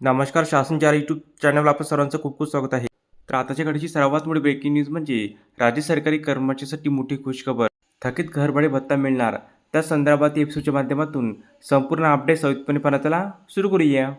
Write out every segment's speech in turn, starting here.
नमस्कार शासनचार यूट्यूब चॅनलवर आपलं सर्वांचं खूप खूप स्वागत आहे. तर आताच्या घडीची सर्वात मोठी ब्रेकिंग न्यूज म्हणजे राज्य सरकारी कर्मचाऱ्यांसाठी मोठी खुशखबर. थकीत घरभाडे भत्ता मिळणार. त्या संदर्भात एपिसोडच्या माध्यमातून संपूर्ण अपडेट सवितपणे पाहण्यात सुरू करूया.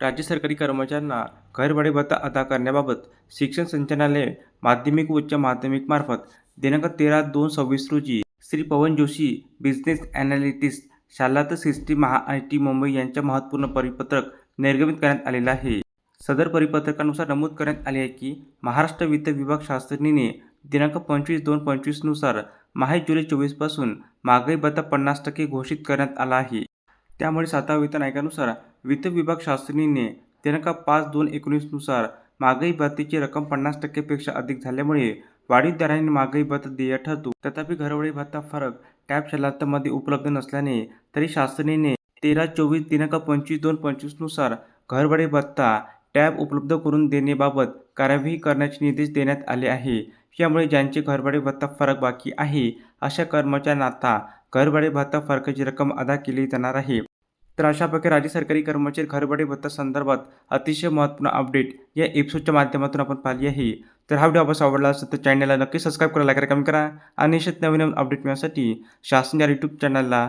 राज्य सरकारी कर्मचाऱ्यांना घरभाडे भत्ता अदा करण्याबाबत शिक्षण संचालनालय माध्यमिक व उच्च माध्यमिक मार्फत दिनांक तेरा दोन सव्वीस रोजी श्री पवन जोशी बिझनेस ॲनालिटिस्ट शालात सिस्टी महा आय टी मुंबई यांच्या महत्त्वपूर्ण परिपत्रक निर्गमित करण्यात आलेला आहे. सदर परिपत्रकानुसार नमूद करण्यात आले आहे की महाराष्ट्र वित्त विभाग शास्त्रज्ञाने दिनांक पंचवीस दोन पंचवीसनुसार माहे जुलै चोवीसपासून महागाई भत्ता पन्नास टक्के घोषित करण्यात आला आहे. त्यामुळे सातव्या वेतन आयोगानुसार वित्त विभाग शास्त्रज्ञाने दिनांक पाच दोन एकोणीसनुसार महागाई भत्तेची रक्कम पन्नास टक्केपेक्षा अधिक झाल्यामुळे वाढीव दराने महागाई भत्ता देय ठरतो. तथापि घरवळी भत्ता फरक टॅब शलार्थामध्ये उपलब्ध नसल्याने तरी शास्त्रज्ञाने तेरा चोवीस दिनांक पंचवीस दोन पंचवीसनुसार घरभाडे भत्ता टॅब उपलब्ध करून देण्याबाबत कार्यवाही करण्याचे निर्देश देण्यात आले आहे. यामुळे ज्यांचे घरभाडे भत्ता फरक बाकी आहे अशा कर्मचाऱ्यांना आता घरभाडे भत्ता फरकाची रक्कम अदा केली जाणार आहे. तर अशा प्रकारे राज्य सरकारी कर्मचारी घरभाडे भत्ता संदर्भात अतिशय महत्त्वपूर्ण अपडेट या एपिसोडच्या माध्यमातून आपण पाहिली आहे. तर हा व्हिडिओ आपण आवडला असेल तर चॅनलला नक्की सबस्क्राईब करा लाईक कमेंट करा आणि निश्चित नवीन नवीन अपडेट मिळण्यासाठी शासन या यूट्यूब चॅनलला